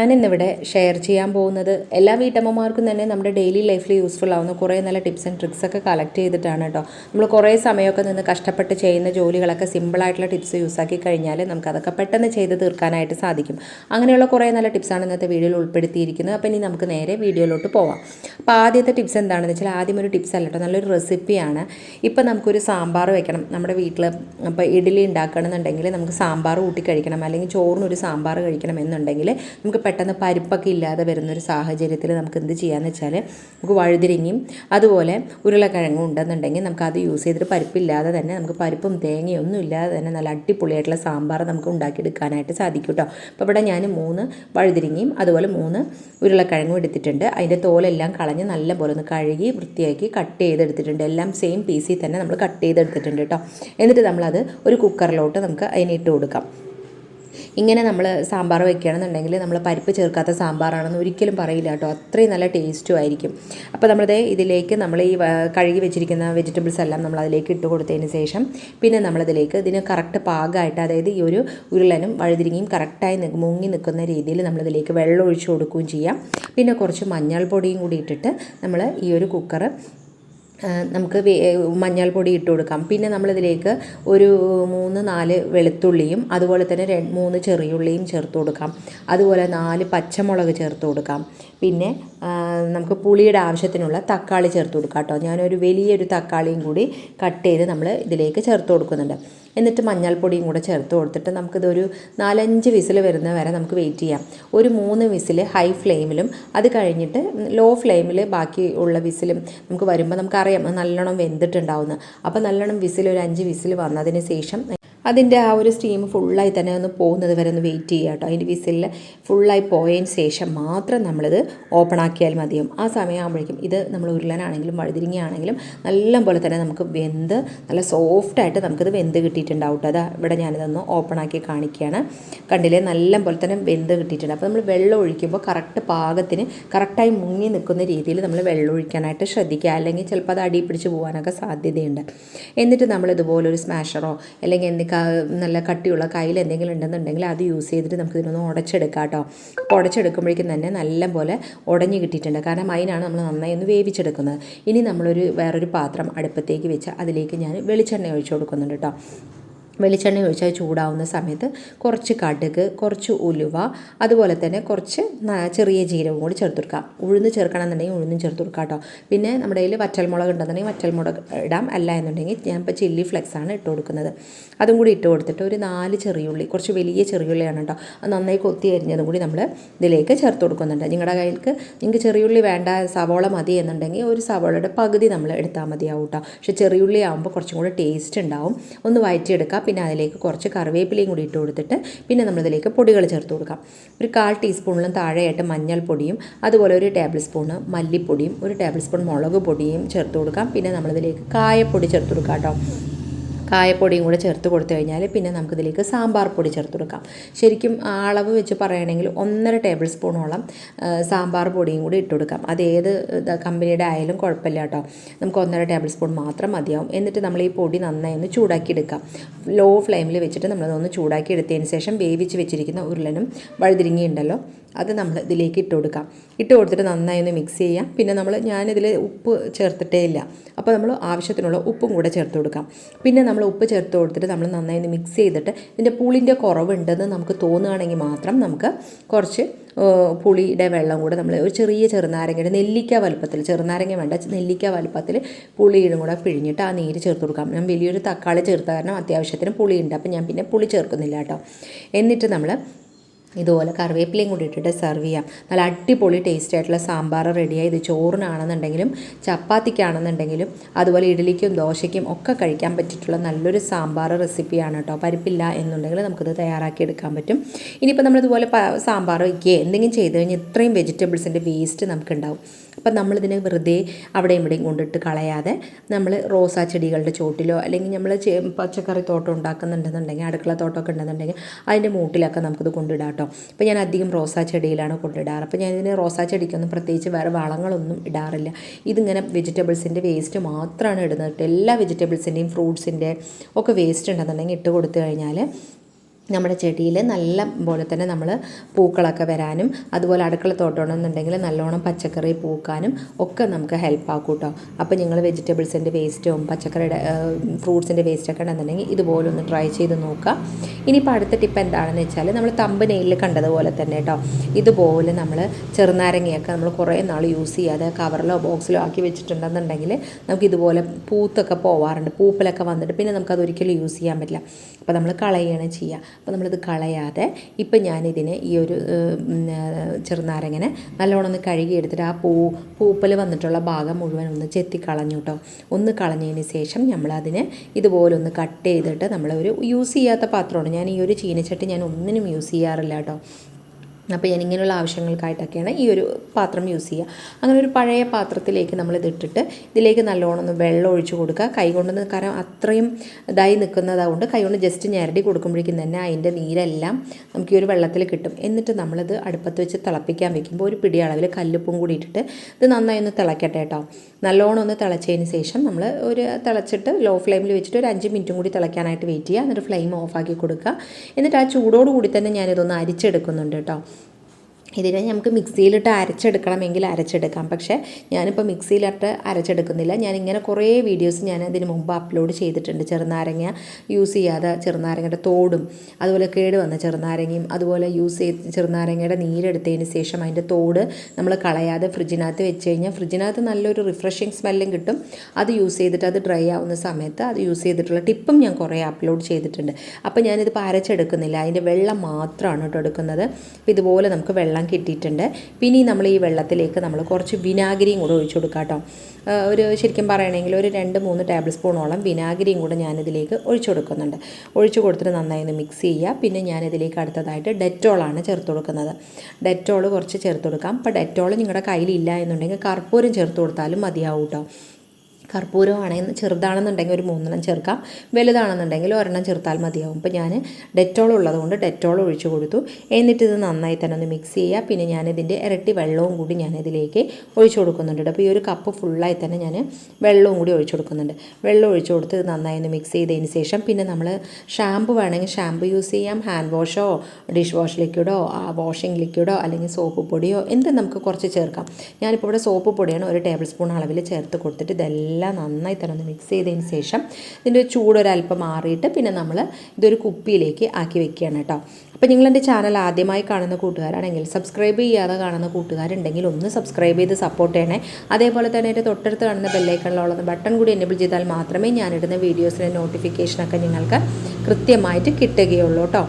ഞാനിന്നിവിടെ ഷെയർ ചെയ്യാൻ പോകുന്നത് എല്ലാ വീട്ടമ്മമാർക്കും തന്നെ നമ്മുടെ ഡെയിലി ലൈഫിൽ യൂസ്ഫുൾ ആവുന്ന കുറേ നല്ല ടിപ്സ് ആൻഡ് ട്രിക്സ് ഒക്കെ കളക്ട് ചെയ്തിട്ടാണ് കേട്ടോ നമ്മൾ കുറേ സമയമൊക്കെ നിന്ന് കഷ്ടപ്പെട്ട് ചെയ്യുന്ന ജോലികളൊക്കെ സിമ്പിളായിട്ടുള്ള ടിപ്സ് യൂസ് ആക്കി കഴിഞ്ഞാൽ നമുക്കതൊക്കെ പെട്ടെന്ന് ചെയ്ത് തീർക്കാനായിട്ട് സാധിക്കും. അങ്ങനെയുള്ള കുറേ നല്ല ടിപ്സാണ് ഇന്നത്തെ വീഡിയോയിൽ ഉൾപ്പെടുത്തിയിരിക്കുന്നത്. അപ്പോൾ ഇനി നമുക്ക് നേരെ വീഡിയോയിലോട്ട് പോവാം. അപ്പോൾ ആദ്യത്തെ ടിപ്സ് എന്താണെന്ന് വെച്ചാൽ ആദ്യം ഒരു ടിപ്സ് അല്ല കേട്ടോ നല്ലൊരു റെസിപ്പിയാണ് ഇപ്പോൾ നമുക്കൊരു സാമ്പാർ വെക്കണം. നമ്മുടെ വീട്ടിൽ അപ്പോൾ ഇഡ്ഡലി ഉണ്ടാക്കണമെന്നുണ്ടെങ്കിൽ നമുക്ക് സാമ്പാർ കൂട്ടി കഴിക്കണം. അല്ലെങ്കിൽ ചോറിനൊരു സാമ്പാർ കഴിക്കണം എന്നുണ്ടെങ്കിൽ നമുക്ക് പെട്ടെന്ന് പരിപ്പൊക്കെ ഇല്ലാതെ വരുന്നൊരു സാഹചര്യത്തിൽ നമുക്ക് എന്ത് ചെയ്യാന്ന് വെച്ചാൽ നമുക്ക് വഴുതിരിങ്ങയും അതുപോലെ ഉരുളക്കിഴങ്ങും ഉണ്ടെന്നുണ്ടെങ്കിൽ നമുക്ക് അത് യൂസ് ചെയ്തിട്ട് പരിപ്പില്ലാതെ തന്നെ നമുക്ക് പരിപ്പും തേങ്ങയും ഒന്നും ഇല്ലാതെ തന്നെ നല്ല അടിപൊളിയായിട്ടുള്ള സാമ്പാർ നമുക്ക് ഉണ്ടാക്കിയെടുക്കാനായിട്ട് സാധിക്കും കേട്ടോ അപ്പോൾ ഇവിടെ ഞാൻ മൂന്ന് വഴുതിരിങ്ങയും അതുപോലെ മൂന്ന് ഉരുളക്കിഴങ്ങും എടുത്തിട്ടുണ്ട്. അതിന്റെ തോലെല്ലാം കളഞ്ഞ് നല്ലപോലെ ഒന്ന് കഴുകി വൃത്തിയാക്കി കട്ട് ചെയ്തെടുത്തിട്ടുണ്ട്. എല്ലാം സെയിം പീസിൽ തന്നെ നമ്മൾ കട്ട് ചെയ്തെടുത്തിട്ടുണ്ട് കേട്ടോ എന്നിട്ട് നമ്മളത് ഒരു കുക്കറിലോട്ട് നമുക്ക് അതിനിട്ട് കൊടുക്കാം. ഇങ്ങനെ നമ്മൾ സാമ്പാർ വെക്കുകയാണെന്നുണ്ടെങ്കിൽ നമ്മൾ പരിപ്പ് ചേർക്കാത്ത സാമ്പാറാണെന്ന് ഒരിക്കലും പറയില്ല കേട്ടോ. അത്രയും നല്ല ടേസ്റ്റും ആയിരിക്കും. അപ്പോൾ നമ്മളത് ഇതിലേക്ക് നമ്മൾ ഈ കഴുകി വെച്ചിരിക്കുന്ന വെജിറ്റബിൾസ് എല്ലാം നമ്മൾ അതിലേക്ക് ഇട്ട് കൊടുത്തതിന് ശേഷം പിന്നെ നമ്മളതിലേക്ക് ഇതിന് കറക്റ്റ് പാകമായിട്ട് അതായത് ഈ ഒരു ഉരുളനും വഴുതിരിങ്ങയും കറക്റ്റായി മുങ്ങി നിൽക്കുന്ന രീതിയിൽ നമ്മളിതിലേക്ക് വെള്ളം ഒഴിച്ചു കൊടുക്കുകയും ചെയ്യാം. പിന്നെ കുറച്ച് മഞ്ഞൾപ്പൊടിയും കൂടി ഇട്ടിട്ട് നമ്മൾ ഈ ഒരു കുക്കർ നമുക്ക് മഞ്ഞൾപ്പൊടി ഇട്ട് കൊടുക്കാം. പിന്നെ നമ്മളിതിലേക്ക് ഒരു മൂന്ന് നാല് വെളുത്തുള്ളിയും അതുപോലെ തന്നെ മൂന്ന് ചെറിയുള്ളിയും ചേർത്ത് കൊടുക്കാം. അതുപോലെ നാല് പച്ചമുളക് ചേർത്ത് കൊടുക്കാം. പിന്നെ നമുക്ക് പുളിയുടെ ആവശ്യത്തിനുള്ള തക്കാളി ചേർത്ത് കൊടുക്കാം കേട്ടോ. ഞാനൊരു വലിയൊരു തക്കാളിയും കൂടി കട്ട് ചെയ്ത് നമ്മൾ ഇതിലേക്ക് ചേർത്ത് കൊടുക്കുന്നുണ്ട്. എന്നിട്ട് മഞ്ഞൾപ്പൊടിയും കൂടെ ചേർത്ത് കൊടുത്തിട്ട് നമുക്കിതൊരു നാലഞ്ച് വിസിൽ വരുന്ന വരെ നമുക്ക് വെയിറ്റ് ചെയ്യാം. ഒരു മൂന്ന് വിസിൽ ഹൈ ഫ്ലെയിമിലും അത് കഴിഞ്ഞിട്ട് ലോ ഫ്ലെയിമിൽ ബാക്കി ഉള്ള വിസിലും നമുക്ക് വരുമ്പോൾ നമുക്കറിയാം നല്ലോണം വെന്തിട്ടുണ്ടാവുമെന്ന്. അപ്പോൾ നല്ലോണം വിസിൽ ഒരു അഞ്ച് വിസിൽ വന്നതിന് ശേഷം അതിന്റെ ആ ഒരു സ്റ്റീം ഫുള്ളായി തന്നെ ഒന്ന് പോകുന്നത് വരെ ഒന്ന് വെയിറ്റ് ചെയ്യുക കേട്ടോ അതിന്റെ വിസിലിൽ ഫുള്ളായി പോയതിന് ശേഷം മാത്രം നമ്മളിത് ഓപ്പൺ ആക്കിയാൽ മതിയും. ആ സമയമാകുമ്പോഴേക്കും ഇത് നമ്മൾ ഉരുളനാണെങ്കിലും വഴുതിരിങ്ങയാണെങ്കിലും നല്ല പോലെ തന്നെ നമുക്ക് വെന്ത് നല്ല സോഫ്റ്റായിട്ട് നമുക്കിത് വെന്ത് കിട്ടിയിട്ടുണ്ടാവും കേട്ടോ അതാ ഇവിടെ ഞാനിതൊന്ന് ഓപ്പൺ ആക്കി കാണിക്കുകയാണ് കണ്ടില്ലേ? നല്ല പോലെ തന്നെ വെന്ത് കിട്ടിയിട്ടുണ്ട്. അപ്പോൾ നമ്മൾ വെള്ളം ഒഴിക്കുമ്പോൾ കറക്റ്റ് പാകത്തിന് കറക്റ്റായി മുങ്ങി നിൽക്കുന്ന രീതിയിൽ നമ്മൾ വെള്ളം ഒഴിക്കാനായിട്ട് ശ്രദ്ധിക്കുക. അല്ലെങ്കിൽ ചിലപ്പോൾ അത് അടി പിടിച്ച് പോകാനൊക്കെ സാധ്യതയുണ്ട്. എന്നിട്ട് ഒരു സ്മാഷറോ അല്ലെങ്കിൽ എന്തെങ്കിലും നല്ല കട്ടിയുള്ള കയ്യിൽ എന്തെങ്കിലും ഉണ്ടെന്നുണ്ടെങ്കിൽ അത് യൂസ് ചെയ്തിട്ട് നമുക്ക് ഇതിനൊന്ന് ഉടച്ചെടുക്കാം കേട്ടോ. അപ്പോൾ ഉടച്ചെടുക്കുമ്പോഴേക്കും തന്നെ നല്ല പോലെ ഉടഞ്ഞു കിട്ടിയിട്ടുണ്ട്. കാരണം അതിനാണ് നമ്മൾ നന്നായി ഒന്ന് വേവിച്ചെടുക്കുന്നത്. ഇനി നമ്മളൊരു വേറൊരു പാത്രം അടുപ്പത്തേക്ക് വെച്ച് അതിലേക്ക് ഞാൻ വെളിച്ചെണ്ണ ഒഴിച്ചു കൊടുക്കുന്നുണ്ട് കേട്ടോ. വെളിച്ചെണ്ണ ഒഴിച്ചാൽ ചൂടാവുന്ന സമയത്ത് കുറച്ച് കടുക് കുറച്ച് ഉലുവ അതുപോലെ തന്നെ കുറച്ച് ചെറിയ ജീരകം കൂടി ചേർത്ത് കൊടുക്കാം ഉഴുന്ന് ചേർക്കണമെന്നുണ്ടെങ്കിൽ ഉഴുന്നും ചേർത്ത് കൊടുക്കാം കേട്ടോ. പിന്നെ നമ്മുടെ കയ്യിൽ വറ്റൽമുളക് ഉണ്ടെന്നുണ്ടെങ്കിൽ വറ്റൽമുളക് ഇടാം. അല്ല എന്നുണ്ടെങ്കിൽ ഞാൻ ഇപ്പോൾ ചില്ലി ഫ്ലെക്സ് ആണ് ഇട്ട് കൊടുക്കുന്നത്. അതും കൂടി ഇട്ട് കൊടുത്തിട്ട് ഒരു നാല് ചെറിയുള്ളി കുറച്ച് വലിയ ചെറിയുള്ളിയാണ് കേട്ടോ. അത് നന്നായി കൊത്തി അരിഞ്ഞതും കൂടി നമ്മൾ ഇതിലേക്ക് ചേർത്ത് കൊടുക്കുന്നുണ്ട്. നിങ്ങളുടെ കയ്യിൽക്ക് നിങ്ങൾക്ക് ചെറിയുള്ളി വേണ്ട സവോള മതി എന്നുണ്ടെങ്കിൽ ഒരു സവോളയുടെ പകുതി നമ്മൾ എടുത്താൽ മതിയാവും കേട്ടോ. പക്ഷേ ചെറിയുള്ളി ആകുമ്പോൾ കുറച്ചും കൂടി ടേസ്റ്റ് ഉണ്ടാവും. ഒന്ന് വഴറ്റിയെടുക്കുക പിന്നെ അതിലേക്ക് കുറച്ച് കറിവേപ്പിലയും കൂടി ഇട്ട് കൊടുത്തിട്ട് പിന്നെ നമ്മളിതിലേക്ക് പൊടികൾ ചേർത്ത് കൊടുക്കാം. ഒരു കാൽ ടീസ്പൂണിലും താഴെയായിട്ട് മഞ്ഞൾപ്പൊടിയും അതുപോലെ ഒരു ടേബിൾ സ്പൂണ് മല്ലിപ്പൊടിയും ഒരു ടേബിൾ സ്പൂൺ മുളക് പൊടിയും ചേർത്ത് കൊടുക്കാം. പിന്നെ നമ്മളിതിലേക്ക് കായപ്പൊടി ചേർത്ത് കൊടുക്കാം കേട്ടോ. കായപ്പൊടിയും കൂടെ ചേർത്ത് കൊടുത്തു കഴിഞ്ഞാൽ പിന്നെ നമുക്കിതിലേക്ക് സാമ്പാർ പൊടി ചേർത്ത് കൊടുക്കാം. ശരിക്കും അളവ് വെച്ച് പറയുകയാണെങ്കിൽ ഒന്നര ടേബിൾ സ്പൂണോളം സാമ്പാർ പൊടിയും കൂടി ഇട്ട് കൊടുക്കാം. അത് ഏത് കമ്പനിയുടെ ആയാലും കുഴപ്പമില്ല കേട്ടോ. നമുക്ക് ഒന്നര ടേബിൾ സ്പൂൺ മാത്രം മതിയാവും. എന്നിട്ട് നമ്മൾ ഈ പൊടി നന്നായി ഒന്ന് ചൂടാക്കി എടുക്കാം. ലോ ഫ്ലെയിമിൽ വെച്ചിട്ട് നമ്മളതൊന്ന് ചൂടാക്കി എടുത്തതിന് ശേഷം വേവിച്ച് വെച്ചിരിക്കുന്ന ഉരുളനും വഴുതിരിങ്ങി ഉണ്ടല്ലോ അത് നമ്മൾ ഇതിലേക്ക് ഇട്ട് കൊടുക്കാം. ഇട്ട് കൊടുത്തിട്ട് നന്നായി ഒന്ന് മിക്സ് ചെയ്യാം. പിന്നെ നമ്മൾ ഞാനിതിൽ ഉപ്പ് ചേർത്തിട്ടേ ഇല്ല. അപ്പോൾ നമ്മൾ ആവശ്യത്തിനുള്ള ഉപ്പും കൂടെ ചേർത്ത് കൊടുക്കാം. പിന്നെ നമ്മൾ ഉപ്പ് ചേർത്ത് കൊടുത്തിട്ട് നമ്മൾ നന്നായി ഒന്ന് മിക്സ് ചെയ്തിട്ട് ഇതിന്റെ പുളിന്റെ കുറവുണ്ടെന്ന് നമുക്ക് തോന്നുകയാണെങ്കിൽ മാത്രം നമുക്ക് കുറച്ച് പുളിയുടെ വെള്ളം കൂടെ നമ്മൾ ഒരു ചെറിയ ചെറുനാരങ്ങയുടെ നെല്ലിക്ക വലുപ്പത്തിൽ ചെറുനാരങ്ങ വേണ്ട നെല്ലിക്ക വലുപ്പത്തിൽ പുളിയിടും കൂടെ പിഴിഞ്ഞിട്ട് ആ നീര് ചേർത്ത് കൊടുക്കാം. ഞാൻ വലിയൊരു തക്കാളി ചേർത്ത കാരണം അത്യാവശ്യത്തിന് പുളിയുണ്ട്. അപ്പോൾ ഞാൻ പിന്നെ പുളി ചേർക്കുന്നില്ല കേട്ടോ. എന്നിട്ട് നമ്മൾ ഇതുപോലെ കറിവേപ്പിലയും കൂടി ഇട്ടിട്ട് സെർവ് ചെയ്യാം. നല്ല അടിപൊളി ടേസ്റ്റ് ആയിട്ടുള്ള സാമ്പാർ റെഡിയായി ഇത് ചോറിനാണെന്നുണ്ടെങ്കിലും ചപ്പാത്തിക്കാണെന്നുണ്ടെങ്കിലും അതുപോലെ ഇഡ്ഡലിക്കും ദോശയ്ക്കും ഒക്കെ കഴിക്കാൻ പറ്റിയിട്ടുള്ള നല്ലൊരു സാമ്പാർ റെസിപ്പിയാണ് കേട്ടോ പരിപ്പില്ല എന്നുണ്ടെങ്കിൽ നമുക്കിത് തയ്യാറാക്കി എടുക്കാൻ പറ്റും. ഇനിയിപ്പോൾ നമ്മളിതുപോലെ സാമ്പാർ വയ്ക്കുകയോ എന്തെങ്കിലും ചെയ്ത് കഴിഞ്ഞാൽ ഇത്രയും വെജിറ്റബിൾസിന്റെ വേസ്റ്റ് നമുക്കുണ്ടാവും. അപ്പം നമ്മളിതിനെ വെറുതെ അവിടെയും ഇവിടെയും കൊണ്ടിട്ട് കളയാതെ നമ്മൾ റോസാ ചെടികളുടെ ചോട്ടിലോ അല്ലെങ്കിൽ നമ്മൾ പച്ചക്കറി തോട്ടം ഉണ്ടാക്കുന്നുണ്ടെന്നുണ്ടെങ്കിൽ അടുക്കള തോട്ടമൊക്കെ ഉണ്ടെന്നുണ്ടെങ്കിൽ അതിന്റെ മൂട്ടിലൊക്കെ നമുക്കിത് കൊണ്ടിടാം കേട്ടോ. അപ്പോൾ ഞാൻ അധികം റോസാ ചെടിയിലാണ് കൊണ്ടിടാറ്. അപ്പോൾ ഞാൻ ഇതിന് റോസാ ചെടിക്കൊന്നും പ്രത്യേകിച്ച് വേറെ വളങ്ങളൊന്നും ഇടാറില്ല. ഇതിങ്ങനെ വെജിറ്റബിൾസിന്റെ വേസ്റ്റ് മാത്രമാണ് ഇടുന്നത്. എല്ലാ വെജിറ്റബിൾസിന്റെയും ഫ്രൂട്ട്സിന്റെ ഒക്കെ വേസ്റ്റ് ഉണ്ടെന്നുണ്ടെങ്കിൽ ഇട്ട് കൊടുത്തു കഴിഞ്ഞാൽ നമ്മുടെ ചെടിയിൽ നല്ല പോലെ തന്നെ നമ്മൾ പൂക്കളൊക്കെ വരാനും അതുപോലെ അടുക്കള തോട്ടമാണെന്നുണ്ടെങ്കിൽ നല്ലോണം പച്ചക്കറി പൂക്കാനും ഒക്കെ നമുക്ക് ഹെൽപ്പ് ആക്കും കേട്ടോ അപ്പോൾ നിങ്ങൾ വെജിറ്റബിൾസിന്റെ വേസ്റ്റും പച്ചക്കറിയുടെ ഫ്രൂട്ട്സിന്റെ വേസ്റ്റൊക്കെ ഉണ്ടെന്നുണ്ടെങ്കിൽ ഇതുപോലെ ഒന്ന് ട്രൈ ചെയ്ത് നോക്കുക. ഇനിയിപ്പോൾ അടുത്ത ടിപ്പ് എന്താണെന്ന് വെച്ചാൽ നമ്മൾ തമ്പ് നെയിലിൽ കണ്ടതുപോലെ തന്നെ കേട്ടോ ഇതുപോലെ നമ്മൾ ചെറുനാരങ്ങയൊക്കെ നമ്മൾ കുറേ നാൾ യൂസ് ചെയ്യാതെ കവറിലോ ബോക്സിലോ ആക്കി വെച്ചിട്ടുണ്ടെന്നുണ്ടെങ്കിൽ നമുക്ക് ഇതുപോലെ പൂത്തൊക്കെ പോവാറുണ്ട്. പൂപ്പലൊക്കെ വന്നിട്ട് പിന്നെ നമുക്കത് ഒരിക്കലും യൂസ് ചെയ്യാൻ പറ്റില്ല. അപ്പോൾ നമ്മൾ കളയുകയാണ് ചെയ്യുക. അപ്പോൾ നമ്മളിത് കളയാതെ ഇപ്പം ഞാനിതിന് ഈ ഒരു ചെറുനാരങ്ങനെ നല്ലോണം ഒന്ന് കഴുകിയെടുത്തിട്ട് ആ പൂ പൂപ്പൽ വന്നിട്ടുള്ള ഭാഗം മുഴുവൻ ഒന്ന് ചെത്തി കളഞ്ഞു കേട്ടോ ഒന്ന് കളഞ്ഞതിന് ശേഷം നമ്മളതിനെ ഇതുപോലെ ഒന്ന് കട്ട് ചെയ്തിട്ട് നമ്മൾ ഒരു യൂസ് ചെയ്യാത്ത പാത്രമാണ്. ഞാൻ ഈ ഒരു ചീനച്ചട്ടി ഞാൻ ഒന്നിനും യൂസ് ചെയ്യാറില്ല കേട്ടോ അപ്പോൾ ഞാൻ ഇങ്ങനെയുള്ള ആവശ്യങ്ങൾക്കായിട്ടൊക്കെയാണ് ഈ ഒരു പാത്രം യൂസ് ചെയ്യുക. അങ്ങനെ ഒരു പഴയ പാത്രത്തിലേക്ക് നമ്മൾ ഇതിട്ടിട്ട് ഇതിലേക്ക് നല്ലോണം ഒന്ന് വെള്ളം ഒഴിച്ച് കൊടുക്കുക. കൈ കൊണ്ട് കാരണം അത്രയും ഇതായി നിൽക്കുന്നതുകൊണ്ട് കൈ കൊണ്ട് ജസ്റ്റ് ഞരടി കൊടുക്കുമ്പോഴേക്കും തന്നെ അതിന്റെ നീരെല്ലാം നമുക്ക് ഈ ഒരു വെള്ളത്തിൽ കിട്ടും. എന്നിട്ട് നമ്മളിത് അടുപ്പത്ത് വെച്ച് തിളപ്പിക്കാൻ വെക്കുമ്പോൾ ഒരു പിടി അളവിൽ കല്ലുപ്പും കൂടി ഇട്ടിട്ട് ഇത് നന്നായി ഒന്ന് തിളക്കട്ടെ കേട്ടോ. നല്ലോണം ഒന്ന് തിളച്ചതിന് ശേഷം നമ്മൾ ഒരു തിളച്ചിട്ട് ലോ ഫ്ലെയിമിൽ വെച്ചിട്ട് ഒരു അഞ്ച് മിനിറ്റും കൂടി തിളയ്ക്കാനായിട്ട് വെയിറ്റ് ചെയ്യുക. എന്നിട്ട് ഫ്ലെയിം ഓഫാക്കി കൊടുക്കുക. എന്നിട്ട് ആ ചൂടോടുകൂടി തന്നെ ഞാനിതൊന്ന് അരിച്ചെടുക്കുന്നുണ്ട് കേട്ടോ. ഇതിനെ നമുക്ക് മിക്സിയിലിട്ട് അരച്ചെടുക്കണമെങ്കിൽ അരച്ചെടുക്കാം. പക്ഷേ ഞാനിപ്പോൾ മിക്സിയിലിട്ട് അരച്ചെടുക്കുന്നില്ല. ഞാൻ ഇങ്ങനെ കുറേ വീഡിയോസ് ഞാൻ അതിന് മുമ്പ് അപ്ലോഡ് ചെയ്തിട്ടുണ്ട്. ചെറുനാരങ്ങ യൂസ് ചെയ്യാതെ ചെറുനാരങ്ങയുടെ തോടും അതുപോലെ കേട് വന്ന ചെറുനാരങ്ങയും അതുപോലെ യൂസ് ചെയ്ത് ചെറുനാരങ്ങയുടെ നീരെടുത്തതിന് ശേഷം അതിന്റെ തോട് നമ്മൾ കളയാതെ ഫ്രിഡ്ജിനകത്ത് വെച്ച് കഴിഞ്ഞാൽ ഫ്രിഡ്ജിനകത്ത് നല്ലൊരു റിഫ്രഷിങ് സ്മെല്ലും കിട്ടും. അത് യൂസ് ചെയ്തിട്ട് അത് ഡ്രൈ ആവുന്ന സമയത്ത് അത് യൂസ് ചെയ്തിട്ടുള്ള ടിപ്പും ഞാൻ കുറേ അപ്ലോഡ് ചെയ്തിട്ടുണ്ട്. അപ്പോൾ ഞാനിതിപ്പോൾ അരച്ചെടുക്കുന്നില്ല. അതിന്റെ വെള്ളം മാത്രമാണ് കേട്ടോ എടുക്കുന്നത്. അപ്പോൾ ഇതുപോലെ നമുക്ക് വെള്ളം കിട്ടിയിട്ടുണ്ട്. പിന്നെ നമ്മൾ ഈ വെള്ളത്തിലേക്ക് നമ്മൾ കുറച്ച് വിനാഗിരിയും കൂടെ ഒഴിച്ചു കൊടുക്കാം കേട്ടോ ഒരു ശരിക്കും പറയണമെങ്കിൽ ഒരു രണ്ട് മൂന്ന് ടേബിൾ സ്പൂണോളം വിനാഗിരിയും കൂടെ ഞാനിതിലേക്ക് ഒഴിച്ചു കൊടുക്കുന്നുണ്ട്. ഒഴിച്ചു കൊടുത്തിട്ട് നന്നായി ഒന്ന് മിക്സ് ചെയ്യുക. പിന്നെ ഞാനിതിലേക്ക് അടുത്തതായിട്ട് ഡെറ്റോളാണ് ചേർത്ത് കൊടുക്കുന്നത്. ഡെറ്റോൾ കുറച്ച് ചേർത്ത് കൊടുക്കാം. അപ്പോൾ ഡെറ്റോൾ നിങ്ങളുടെ കയ്യിലില്ല എന്നുണ്ടെങ്കിൽ കർപ്പൂരം ചേർത്ത് കൊടുത്താലും മതിയാവും കേട്ടോ കർപ്പൂരമാണെങ്കിൽ ചെറുതാണെന്നുണ്ടെങ്കിൽ ഒരു മൂന്നെണ്ണം ചേർക്കാം. വലുതാണെന്നുണ്ടെങ്കിൽ ഒരെണ്ണം ചേർത്താൽ മതിയാവും. ഇപ്പം ഞാൻ ഡെറ്റോൾ ഉള്ളതുകൊണ്ട് ഡെറ്റോൾ ഒഴിച്ചു കൊടുത്തു. എന്നിട്ട് ഇത് നന്നായി തന്നെ ഒന്ന് മിക്സ് ചെയ്യുക. പിന്നെ ഞാനിതിന്റെ ഇരട്ടി വെള്ളവും കൂടി ഞാനിതിലേക്ക് ഒഴിച്ചു കൊടുക്കുന്നുണ്ട് അപ്പോൾ ഈ ഒരു കപ്പ് ഫുള്ളായി തന്നെ ഞാൻ വെള്ളവും കൂടി ഒഴിച്ചു കൊടുക്കുന്നുണ്ട്. വെള്ളം ഒഴിച്ചു കൊടുത്ത് ഇത് നന്നായി ഒന്ന് മിക്സ് ചെയ്തതിന് ശേഷം പിന്നെ നമ്മൾ ഷാമ്പു വേണമെങ്കിൽ ഷാമ്പു യൂസ് ചെയ്യാം. ഹാൻഡ് വാഷോ ഡിഷ് വാഷ് ലിക്വിഡോ വാഷിംഗ് ലിക്വിഡോ അല്ലെങ്കിൽ സോപ്പ് പൊടിയോ എന്തും നമുക്ക് കുറച്ച് ചേർക്കാം. ഞാനിപ്പോൾ ഇവിടെ സോപ്പ് പൊടിയാണ് ഒരു ടേബിൾ സ്പൂൺ അളവിൽ ചേർത്ത് കൊടുത്തിട്ട് ഇതെല്ലാം നന്നായി തന്നെ ഒന്ന് മിക്സ് ചെയ്തതിന് ശേഷം ഇതിന്റെ ചൂടൊരല്പം മാറിയിട്ട് പിന്നെ നമ്മൾ ഇതൊരു കുപ്പിയിലേക്ക് ആക്കി വെക്കുകയാണ് കേട്ടോ. അപ്പോൾ നിങ്ങൾ എന്റെ ചാനൽ ആദ്യമായി കാണുന്ന കൂട്ടുകാരാണെങ്കിൽ സബ്സ്ക്രൈബ് ചെയ്യാതെ കാണുന്ന കൂട്ടുകാരുണ്ടെങ്കിൽ ഒന്ന് സബ്സ്ക്രൈബ് ചെയ്ത് സപ്പോർട്ട് ചെയ്യണേ. അതേപോലെ തന്നെ എന്റെ തൊട്ടടുത്ത് കാണുന്ന ബെല്ലൈക്കണിലുള്ള ബട്ടൺ കൂടി എനേബിൾ ചെയ്താൽ മാത്രമേ ഞാനിടുന്ന വീഡിയോസിന്റെ നോട്ടിഫിക്കേഷനൊക്കെ നിങ്ങൾക്ക് കൃത്യമായിട്ട് കിട്ടുകയുള്ളൂ കേട്ടോ.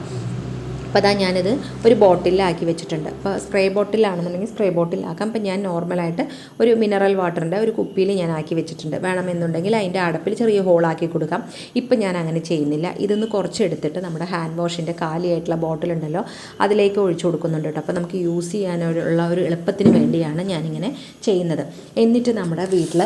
അപ്പോൾ അതാ ഞാനിത് ഒരു ബോട്ടിലാക്കി വെച്ചിട്ടുണ്ട്. അപ്പോൾ സ്പ്രേ ബോട്ടിലാണെന്നുണ്ടെങ്കിൽ സ്പ്രേ ബോട്ടിലാക്കാം. അപ്പോൾ ഞാൻ നോർമലായിട്ട് ഒരു മിനറൽ വാട്ടറിന്റെ ഒരു കുപ്പിയിൽ ഞാൻ ആക്കി വെച്ചിട്ടുണ്ട്. വേണമെന്നുണ്ടെങ്കിൽ അതിന്റെ അടപ്പിൽ ചെറിയ ഹോളാക്കി കൊടുക്കാം. ഇപ്പം ഞാൻ അങ്ങനെ ചെയ്യുന്നില്ല. ഇതൊന്ന് കുറച്ചെടുത്തിട്ട് നമ്മുടെ ഹാൻഡ് വാഷിന്റെ കാലിയായിട്ടുള്ള ബോട്ടിലുണ്ടല്ലോ അതിലേക്ക് ഒഴിച്ചു കൊടുക്കുന്നുണ്ട് കേട്ടോ. അപ്പോൾ നമുക്ക് യൂസ് ചെയ്യാനുള്ള ഒരു എളുപ്പത്തിന് വേണ്ടിയാണ് ഞാനിങ്ങനെ ചെയ്യുന്നത്. എന്നിട്ട് നമ്മുടെ വീട്ടിൽ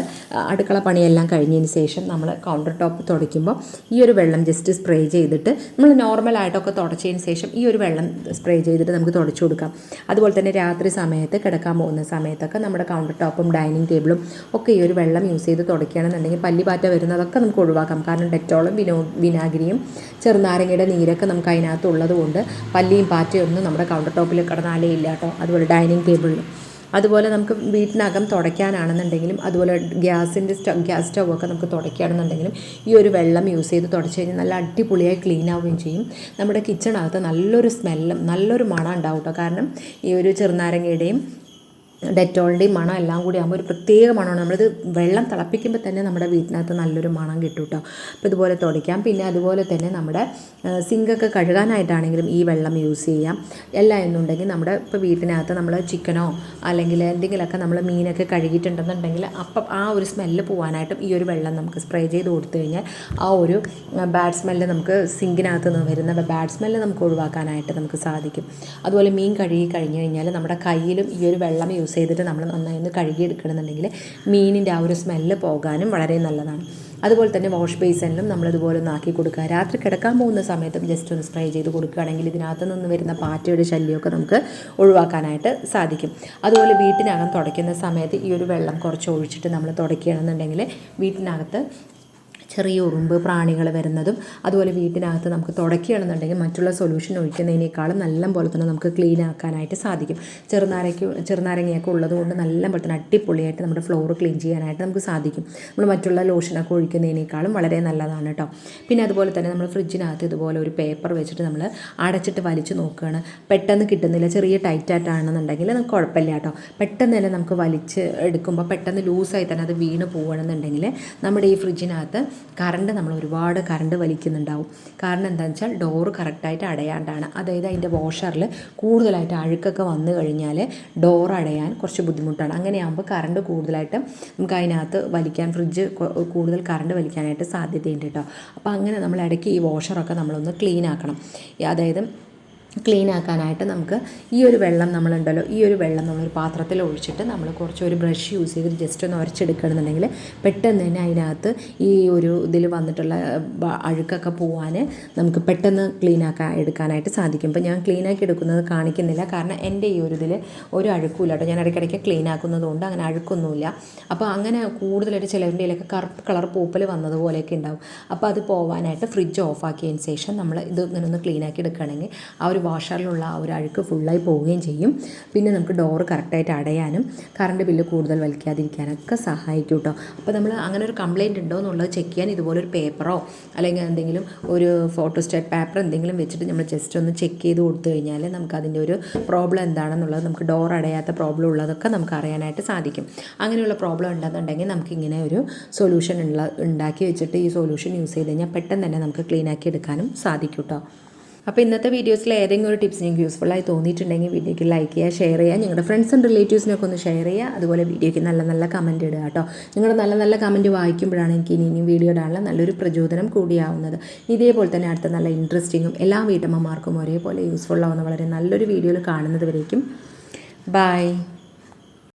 അടുക്കള പണിയെല്ലാം കഴിഞ്ഞതിന് ശേഷം നമ്മൾ കൗണ്ടർ ടോപ്പ് തുടയ്ക്കുമ്പോൾ ഈ ഒരു വെള്ളം ജസ്റ്റ് സ്പ്രേ ചെയ്തിട്ട് നമ്മൾ നോർമലായിട്ടൊക്കെ തുടച്ചതിന് ശേഷം ഈ ഒരു വെള്ളം സ്പ്രേ ചെയ്തിട്ട് നമുക്ക് തുടച്ചു കൊടുക്കാം. അതുപോലെ തന്നെ രാത്രി സമയത്ത് കിടക്കാൻ പോകുന്ന സമയത്തൊക്കെ നമ്മുടെ കൗണ്ടർ ടോപ്പും ഡൈനിങ് ടേബിളും ഒക്കെ ഈ ഒരു വെള്ളം യൂസ് ചെയ്ത് തുടയ്ക്കുകയാണെന്നുണ്ടെങ്കിൽ പല്ലിപ്പാറ്റ വരുന്നതൊക്കെ നമുക്ക് ഒഴിവാക്കാം. കാരണം ഡെറ്റോളും വിനോ വിനാഗിരിയും ചെറുനാരങ്ങയുടെ നീരൊക്കെ നമുക്ക് അതിനകത്ത് ഉള്ളതുകൊണ്ട് പല്ലിയും പാറ്റയൊന്നും നമ്മുടെ കൗണ്ടർ ടോപ്പിൽ കിടന്നാലേ ഇല്ല കേട്ടോ. അതുപോലെ ഡൈനിങ് ടേബിളിലും അതുപോലെ നമുക്ക് വീട്ടിനകം തുടയ്ക്കാനാണെന്നുണ്ടെങ്കിലും അതുപോലെ ഗ്യാസിന്റെ സ്റ്റൗ ഗ്യാസ് സ്റ്റൗ ഒക്കെ നമുക്ക് തുടയ്ക്കുകയാണെന്നുണ്ടെങ്കിലും ഈ ഒരു വെള്ളം യൂസ് ചെയ്ത് തുടച്ച് കഴിഞ്ഞാൽ നല്ല അടിപൊളിയായി ക്ലീൻ ആവുകയും ചെയ്യും. നമ്മുടെ കിച്ചണകത്ത് നല്ലൊരു സ്മെല്ലും നല്ലൊരു മണം ഉണ്ടാവും കേട്ടോ. കാരണം ഈ ഒരു ചെറുനാരങ്ങയുടെയും ഡെറ്റോളിന്റെയും മണം എല്ലാം കൂടി ആകുമ്പോൾ ഒരു പ്രത്യേക മണമാണ്. നമ്മളിത് വെള്ളം തിളപ്പിക്കുമ്പോൾ തന്നെ നമ്മുടെ വീട്ടിനകത്ത് നല്ലൊരു മണം കിട്ടും കേട്ടോ അപ്പോൾ ഇതുപോലെ തുടയ്ക്കാം പിന്നെ അതുപോലെ തന്നെ നമ്മുടെ സിങ്കൊക്കെ കഴുകാനായിട്ടാണെങ്കിലും ഈ വെള്ളം യൂസ് ചെയ്യാം. അല്ല എന്നുണ്ടെങ്കിൽ നമ്മുടെ ഇപ്പോൾ വീട്ടിനകത്ത് നമ്മൾ ചിക്കനോ അല്ലെങ്കിൽ എന്തെങ്കിലുമൊക്കെ നമ്മൾ മീനൊക്കെ കഴുകിയിട്ടുണ്ടെന്നുണ്ടെങ്കിൽ അപ്പം ആ ഒരു സ്മെല്ല് പോകാനായിട്ടും ഈ ഒരു വെള്ളം നമുക്ക് സ്പ്രേ ചെയ്ത് കൊടുത്തു കഴിഞ്ഞാൽ ആ ഒരു ബാഡ് സ്മെല്ല് നമുക്ക് സിങ്കിനകത്ത് നിന്ന് വരുന്ന ബാഡ് സ്മെല്ല് നമുക്ക് ഒഴിവാക്കാനായിട്ട് നമുക്ക് സാധിക്കും. അതുപോലെ മീൻ കഴുകി കഴിഞ്ഞ് കഴിഞ്ഞാൽ നമ്മുടെ കയ്യിലും ഈ ഒരു വെള്ളം യൂസ് ചെയ്തിട്ട് നമ്മൾ നന്നായി ഒന്ന് കഴുകിയെടുക്കണമെന്നുണ്ടെങ്കിൽ മീനിന്റെ ആ ഒരു സ്മെല്ല് പോകാനും വളരെ നല്ലതാണ്. അതുപോലെ തന്നെ വാഷ് ബേസിനിലും നമ്മളിതുപോലെ ഒന്ന് ആക്കി കൊടുക്കുക. രാത്രി കിടക്കാൻ പോകുന്ന സമയത്തും ജസ്റ്റ് ഒന്ന് സ്പ്രേ ചെയ്ത് കൊടുക്കുകയാണെങ്കിൽ ഇതിനകത്ത് നിന്ന് വരുന്ന പാറ്റയുടെ ശല്യമൊക്കെ നമുക്ക് ഒഴിവാക്കാനായിട്ട് സാധിക്കും. അതുപോലെ വീട്ടിനകം തുടയ്ക്കുന്ന സമയത്ത് ഈ ഒരു വെള്ളം കുറച്ച് ഒഴിച്ചിട്ട് നമ്മൾ തുടയ്ക്കുകയാണെന്നുണ്ടെങ്കിൽ വീട്ടിനകത്ത് ചെറിയ ഉറുമ്പ് പ്രാണികൾ വരുന്നതും അതുപോലെ വീട്ടിനകത്ത് നമുക്ക് തുടക്കുകയാണെന്നുണ്ടെങ്കിൽ മറ്റുള്ള സൊല്യൂഷൻ ഒഴിക്കുന്നതിനേക്കാളും നല്ല പോലെ തന്നെ നമുക്ക് ക്ലീൻ ആക്കാനായിട്ട് സാധിക്കും. ചെറുനാരയ്ക്ക് ചെറുനാരങ്ങയൊക്കെ ഉള്ളതുകൊണ്ട് നല്ല പോലെ തന്നെ അടിപൊളിയായിട്ട് നമ്മുടെ ഫ്ലോർ ക്ലീൻ ചെയ്യാനായിട്ട് നമുക്ക് സാധിക്കും. നമ്മൾ മറ്റുള്ള ലോഷനൊക്കെ ഒഴിക്കുന്നതിനേക്കാളും വളരെ നല്ലതാണ് കേട്ടോ പിന്നെ അതുപോലെ തന്നെ നമ്മൾ ഫ്രിഡ്ജിനകത്ത് ഇതുപോലെ ഒരു പേപ്പർ വെച്ചിട്ട് നമ്മൾ അടച്ചിട്ട് വലിച്ചു നോക്കുകയാണ്. പെട്ടെന്ന് കിട്ടുന്നില്ല ചെറിയ ടൈറ്റായിട്ടാണെന്നുണ്ടെങ്കിൽ നമുക്ക് കുഴപ്പമില്ല കേട്ടോ പെട്ടെന്ന് തന്നെ നമുക്ക് വലിച്ച് എടുക്കുമ്പോൾ പെട്ടെന്ന് ലൂസായി തന്നെ അത് വീണ് പോവുകയാണെന്നുണ്ടെങ്കിൽ നമ്മുടെ ഈ ഫ്രിഡ്ജിനകത്ത് കറണ്ട് നമ്മൾ ഒരുപാട് കറണ്ട് വലിക്കുന്നുണ്ടാവും. കാരണം എന്താണെന്ന് വെച്ചാൽ ഡോറ് കറക്റ്റായിട്ട് അടയാണ്ടാണ്. അതായത് അതിന്റെ വാഷറിൽ കൂടുതലായിട്ട് അഴുക്കൊക്കെ വന്നു കഴിഞ്ഞാൽ ഡോർ അടയാൻ കുറച്ച് ബുദ്ധിമുട്ടാണ്. അങ്ങനെയാകുമ്പോൾ കറണ്ട് കൂടുതലായിട്ട് നമുക്ക് അതിനകത്ത് വലിക്കാൻ ഫ്രിഡ്ജ് കൂടുതൽ കറണ്ട് വലിക്കാനായിട്ട് സാധ്യതയുണ്ട് കേട്ടോ അപ്പോൾ അങ്ങനെ നമ്മൾ ഇടയ്ക്ക് ഈ വാഷറൊക്കെ നമ്മളൊന്ന് ക്ലീൻ ആക്കണം. അതായത് ക്ലീൻ ആക്കാനായിട്ട് നമുക്ക് ഈ ഒരു വെള്ളം നമ്മളുണ്ടല്ലോ ഈ ഒരു വെള്ളം നമ്മളൊരു പാത്രത്തിൽ ഒഴിച്ചിട്ട് നമ്മൾ കുറച്ച് ഒരു ബ്രഷ് യൂസ് ചെയ്ത് ജസ്റ്റ് ഒന്ന് ഉരച്ചെടുക്കണമെന്നുണ്ടെങ്കിൽ പെട്ടെന്ന് തന്നെ അതിനകത്ത് ഈ ഒരു ഇതിൽ വന്നിട്ടുള്ള അഴുക്കൊക്കെ പോവാൻ നമുക്ക് പെട്ടെന്ന് ക്ലീൻ ആക്കാൻ എടുക്കാനായിട്ട് സാധിക്കും. ഇപ്പോൾ ഞാൻ ക്ലീൻ ആക്കി എടുക്കുന്നത് കാണിക്കുന്നില്ല. കാരണം എന്റെ ഈ ഒരു ഇതിൽ ഒരു അഴുക്കുമില്ല കേട്ടോ. ഞാൻ ഇടയ്ക്കിടയ്ക്ക് ക്ലീൻ ആക്കുന്നതുകൊണ്ട് അങ്ങനെ അഴുക്കൊന്നുമില്ല. അപ്പോൾ അങ്ങനെ കൂടുതലായിട്ട് ചിലവിന്റെ ഇതിലൊക്കെ കറുപ്പ് കളർ പൂപ്പൽ വന്നതുപോലെയൊക്കെ ഉണ്ടാവും. അപ്പോൾ അത് പോവാനായിട്ട് ഫ്രിഡ്ജ് ഓഫ് ആക്കിയതിന് ശേഷം നമ്മൾ ഇത് ഇങ്ങനെ ഒന്ന് ക്ലീൻ ആക്കി എടുക്കുകയാണെങ്കിൽ ആ ഒരു വാഷറിലുള്ള ആ ഒരു അഴുക്ക് ഫുള്ളായി പോവുകയും ചെയ്യും. പിന്നെ നമുക്ക് ഡോറ് കറക്റ്റായിട്ട് അടയാനും കറണ്ട് ബില്ല് കൂടുതൽ വലിക്കാതിരിക്കാനൊക്കെ സഹായിക്കും കേട്ടോ അപ്പോൾ നമ്മൾ അങ്ങനെ ഒരു കംപ്ലയിന്റ് ഉണ്ടോ എന്നുള്ളത് ചെക്ക് ചെയ്യാൻ ഇതുപോലെ ഒരു പേപ്പറോ അല്ലെങ്കിൽ എന്തെങ്കിലും ഒരു ഫോട്ടോസ്റ്റാറ്റ് പേപ്പർ എന്തെങ്കിലും വെച്ചിട്ട് നമ്മൾ ജസ്റ്റ് ഒന്ന് ചെക്ക് ചെയ്ത് കൊടുത്തു കഴിഞ്ഞാൽ നമുക്ക് അതിന്റെ ഒരു പ്രോബ്ലം എന്താണെന്നുള്ളത് നമുക്ക് ഡോർ അടയാത്ത പ്രോബ്ലം ഉള്ളതൊക്കെ നമുക്ക് അറിയാനായിട്ട് സാധിക്കും. അങ്ങനെയുള്ള പ്രോബ്ലം ഉണ്ടെന്നുണ്ടെങ്കിൽ നമുക്ക് ഇങ്ങനെ ഒരു സൊല്യൂഷൻ ഉള്ള ഉണ്ടാക്കി വെച്ചിട്ട് ഈ സൊല്യൂഷൻ യൂസ് ചെയ്ത് കഴിഞ്ഞാൽ പെട്ടെന്ന് തന്നെ നമുക്ക് ക്ലീൻ ആക്കി എടുക്കാനും സാധിക്കും കേട്ടോ അപ്പോൾ ഇന്നത്തെ വീഡിയോസിൽ ഏതെങ്കിലും ഒരു ടിപ്സ് നിങ്ങൾക്ക് യൂസ്ഫുള്ളായി തോന്നിയിട്ടുണ്ടെങ്കിൽ വീഡിയോയ്ക്ക് ലൈക്ക് ചെയ്യുക ഷെയർ ചെയ്യുക നിങ്ങളുടെ ഫ്രണ്ട്സ് ആൻഡ് റിലേറ്റീവ്സിനൊക്കെ ഒന്ന് ഷെയർ ചെയ്യുക. അതുപോലെ വീഡിയോയ്ക്ക് നല്ല നല്ല കമന്റ് ഇടുക കേട്ടോ. നിങ്ങളുടെ നല്ല നല്ല കമന്റ് വായിക്കുമ്പോഴാണ് എനിക്ക് ഇനി വീഡിയോ ഇടാനുള്ള നല്ലൊരു പ്രചോദനം കൂടിയാവുന്നത്. ഇതേപോലെ തന്നെ അടുത്ത നല്ല ഇൻട്രസ്റ്റിങ്ങും എല്ലാ വീട്ടമ്മമാർക്കും ഒരേപോലെ യൂസ്ഫുൾ ആവുന്ന വളരെ നല്ലൊരു വീഡിയോയിൽ കാണുന്നത് വരേക്കും ബൈ